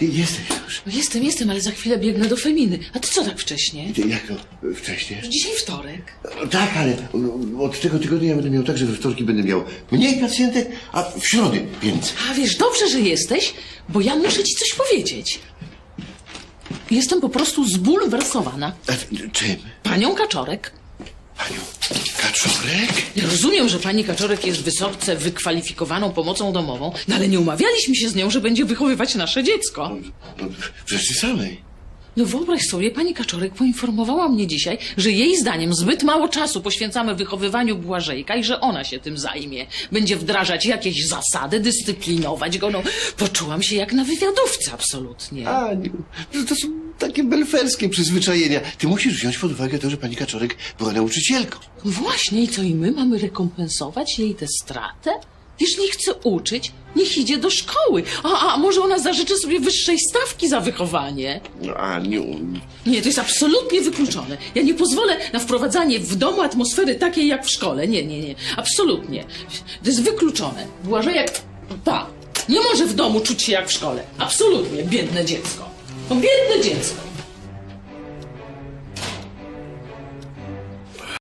Jesteś już. No jestem, jestem, ale za chwilę biegnę do Feminy. A ty co tak wcześnie? Ty, Jak to wcześniej? Dzisiaj wtorek. No Tak, ale od tego tygodnia ja będę miał tak, że we wtorki będę miał mniej pacjentek, a w środy więcej. A wiesz, dobrze, że jesteś, bo ja muszę ci coś powiedzieć. Jestem po prostu zbulwersowana. A czym? Panią Kaczorek. Panią Kaczorek? Ja rozumiem, że pani Kaczorek jest wysoce wykwalifikowaną pomocą domową, no ale nie umawialiśmy się z nią, że będzie wychowywać nasze dziecko. No, przecież ty samej. No wyobraź sobie, pani Kaczorek poinformowała mnie dzisiaj, że jej zdaniem zbyt mało czasu poświęcamy wychowywaniu Błażejka i że ona się tym zajmie. Będzie wdrażać jakieś zasady, dyscyplinować go. No, poczułam się jak na wywiadówce absolutnie. Że to są takie belferskie przyzwyczajenia. Ty musisz wziąć pod uwagę to, że pani Kaczorek była nauczycielką. No Właśnie, i co i my mamy rekompensować jej tę stratę? Wiesz, nie chce uczyć, niech idzie do szkoły. A, a może ona zażyczy sobie wyższej stawki za wychowanie? No, Aniu, Nie, to jest absolutnie wykluczone. Ja nie pozwolę na wprowadzanie w domu atmosfery takiej jak w szkole. Nie, nie, nie. Absolutnie. To jest wykluczone. Błażejek, ta, nie może w domu czuć się jak w szkole. Absolutnie. Biedne dziecko. No biedne dziecko.